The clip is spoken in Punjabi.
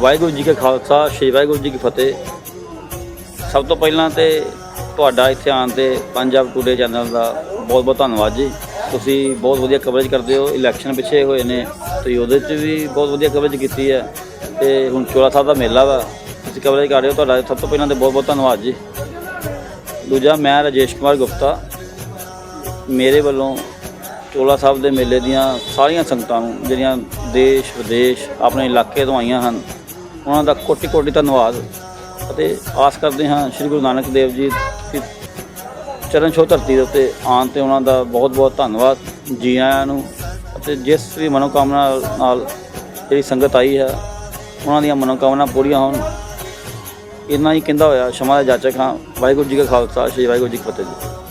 ਵਾਹਿਗੁਰੂ ਜੀ ਕਾ ਖਾਲਸਾ, ਸ੍ਰੀ ਵਾਹਿਗੁਰੂ ਜੀ ਕੀ ਫਤਿਹ। ਸਭ ਤੋਂ ਪਹਿਲਾਂ ਤੇ ਤੁਹਾਡਾ ਇੱਥੇ ਆਉਣ ਤੇ ਪੰਜਾਬ ਟੂਡੇ ਚੈਨਲ ਦਾ ਬਹੁਤ ਬਹੁਤ ਧੰਨਵਾਦ ਜੀ। ਤੁਸੀਂ ਬਹੁਤ ਵਧੀਆ ਕਵਰੇਜ ਕਰਦੇ ਹੋ ਇਲੈਕਸ਼ਨ ਪਿੱਛੇ ਹੋਏ ਨੇ ਤੁਸੀਂ ਉਹਦੇ 'ਚ ਵੀ ਬਹੁਤ ਵਧੀਆ ਕਵਰੇਜ ਕੀਤੀ ਹੈ। ਤੇ ਹੁਣ ਚੋਲਾ ਸਾਹਿਬ ਦਾ ਮੇਲਾ ਵਾ, ਤੁਸੀਂ ਕਵਰੇਜ ਕਰ ਰਹੇ ਹੋ, ਤੁਹਾਡਾ ਸਭ ਤੋਂ ਪਹਿਲਾਂ ਤੇ ਬਹੁਤ ਬਹੁਤ ਧੰਨਵਾਦ ਜੀ। ਦੂਜਾ, ਮੈਂ ਰਾਜੇਸ਼ ਕੁਮਾਰ ਗੁਪਤਾ। ਮੇਰੇ ਵੱਲੋਂ ਚੋਲਾ ਸਾਹਿਬ ਦੇ ਮੇਲੇ ਦੀਆਂ ਸਾਰੀਆਂ ਸੰਗਤਾਂ ਨੂੰ, ਜਿਹੜੀਆਂ ਦੇਸ਼ ਵਿਦੇਸ਼ ਆਪਣੇ ਇਲਾਕੇ ਤੋਂ ਆਈਆਂ ਹਨ ਉਹਨਾਂ ਦਾ ਕੋਟੀ ਕੋਟੀ ਧੰਨਵਾਦ। ਅਤੇ ਆਸ ਕਰਦੇ ਹਾਂ ਸ੍ਰੀ ਗੁਰੂ ਨਾਨਕ ਦੇਵ ਜੀ ਦੀ ਚਰਨ ਛੋਹ ਧਰਤੀ ਦੇ ਉੱਤੇ ਆਉਣ ਤੇ ਉਹਨਾਂ ਦਾ ਬਹੁਤ ਬਹੁਤ ਧੰਨਵਾਦ ਜੀ ਆਇਆਂ ਨੂੰ। ਅਤੇ ਜਿਸ ਵੀ ਮਨੋਕਾਮਨਾ ਨਾਲ ਜਿਹੜੀ ਸੰਗਤ ਆਈ ਹੈ, ਉਹਨਾਂ ਦੀਆਂ ਮਨੋਕਾਮਨਾ ਪੂਰੀਆਂ ਹੋਣ। ਇੰਨਾ ਹੀ ਕਹਿੰਦਾ ਹੋਇਆ, ਸ਼ਮਾ ਦਾ ਜਾਚਕ ਹਾਂ। ਵਾਹਿਗੁਰੂ ਜੀ ਕਾ ਖਾਲਸਾ, ਸ੍ਰੀ ਵਾਹਿਗੁਰੂ ਜੀ ਕੀ ਫਤਿਹ ਜੀ।